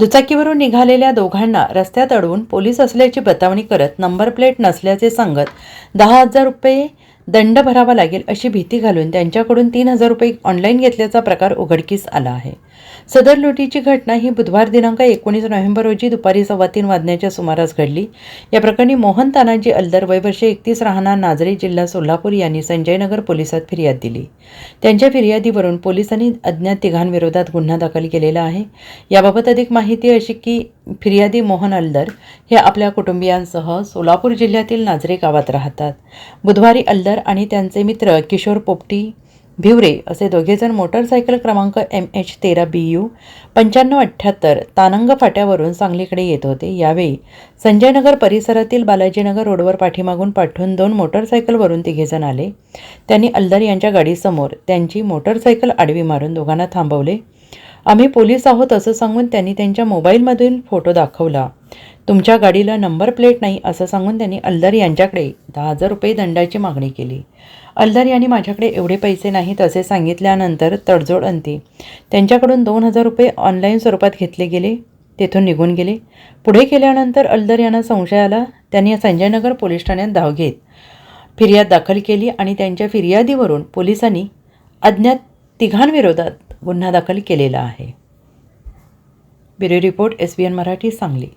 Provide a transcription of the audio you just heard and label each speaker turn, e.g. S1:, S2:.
S1: दुचाकीवरून निघालेल्या दोघांना रस्त्यात अडवून पोलीस असल्याची बतावणी करत नंबर प्लेट नसल्याचे सांगत दहा हजार रुपये दंड भरावा लागेल अशी भीती घालून त्यांच्याकडून तीन हजार रुपये ऑनलाईन घेतल्याचा प्रकार उघडकीस आला आहे. सदर लुटीची घटना ही बुधवार दिनांक एकोणीस नोव्हेंबर रोजी दुपारी सव्वा तीन वाजण्याच्या सुमारास घडली. या प्रकरणी मोहन तानाजी अल्दर वयवर्षे एकतीस राहणार नाझरे जिल्हा सोलापूर यांनी संजयनगर पोलिसात फिर्याद दिली. त्यांच्या फिर्यादीवरून पोलिसांनी अज्ञात तिघांविरोधात गुन्हा दाखल केलेला आहे. याबाबत अधिक माहिती अशी की फिर्यादी मोहन अल्दर हे आपल्या कुटुंबियांसह सोलापूर जिल्ह्यातील नाझरे गावात राहतात. बुधवारी अल्दर आणि त्यांचे मित्र किशोर पोपटी भिवरे असे दोघेजण मोटरसायकल क्रमांक एम एच तेरा बी यू पंच्याण्णव अठ्ठ्याहत्तर तानंग फाट्यावरून सांगलीकडे येत होते. यावेळी संजयनगर परिसरातील बालाजीनगर रोडवर पाठीमागून पाठवून दोन मोटरसायकलवरून तिघेजण आले. त्यांनी अल्दर यांच्या गाडीसमोर त्यांची मोटरसायकल आडवी मारून दोघांना थांबवले. आम्ही पोलीस आहोत असं सांगून त्यांनी त्यांच्या मोबाईलमधील फोटो दाखवला. तुमच्या गाडीला नंबर प्लेट नाही असं सांगून त्यांनी अल्दर यांच्याकडे दहा हजार रुपये दंडाची मागणी केली. अल्दर यांनी माझ्याकडे एवढे पैसे नाहीत असे सांगितल्यानंतर तडजोड अंती. त्यांच्याकडून दोन हजार रुपये ऑनलाईन स्वरूपात घेतले गेले तेथून निघून गेले. पुढे केल्यानंतर अल्दर यांना संशय आला. त्यांनी संजयनगर पोलीस ठाण्यात धाव घेत फिर्याद दाखल केली आणि त्यांच्या फिर्यादीवरून पोलिसांनी अज्ञात तिघांविरोधात गुन्हा दाखल केलेला आहे. Bureau report S B N Marathi Sangli.